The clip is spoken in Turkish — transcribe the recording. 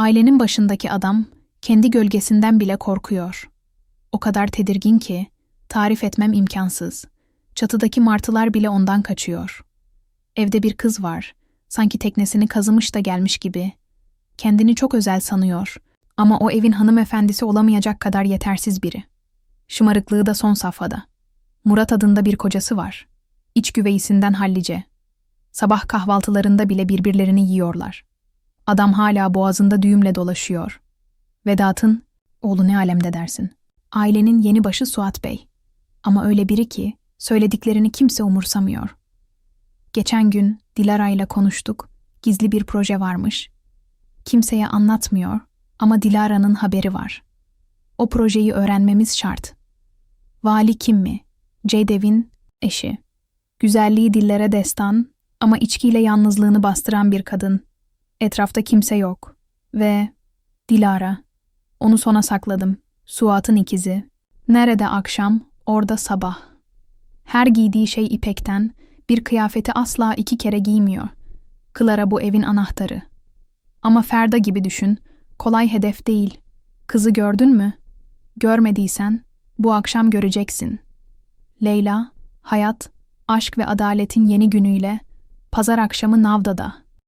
Ailenin başındaki adam kendi gölgesinden bile korkuyor. O kadar tedirgin ki tarif etmem imkansız. Çatıdaki martılar bile ondan kaçıyor. Evde bir kız var. Sanki teknesini kazımış da gelmiş gibi. Kendini çok özel sanıyor ama o evin hanımefendisi olamayacak kadar yetersiz biri. Şımarıklığı da son safhada. Murat adında bir kocası var. İç güveysinden hallice. Sabah kahvaltılarında bile birbirlerini yiyorlar. Adam hala boğazında düğümle dolaşıyor. Vedat'ın, oğlu ne alemde dersin. Ailenin yeni başı Suat Bey. Ama öyle biri ki söylediklerini kimse umursamıyor. Geçen gün Dilara ile konuştuk. Gizli bir proje varmış. Kimseye anlatmıyor ama Dilara'nın haberi var. O projeyi öğrenmemiz şart. Vali kim mi? Ceydev'in eşi. Güzelliği dillere destan ama içkiyle yalnızlığını bastıran bir kadın. Etrafta kimse yok. Ve Dilara. Onu sona sakladım. Suat'ın ikizi. Nerede akşam, orada sabah. Her giydiği şey ipekten, bir kıyafeti asla iki kere giymiyor. Clara bu evin anahtarı. Ama Ferda gibi düşün, kolay hedef değil. Kızı gördün mü? Görmediysen, bu akşam göreceksin. Leyla, hayat, aşk ve adaletin yeni günüyle, pazar akşamı Navda'da.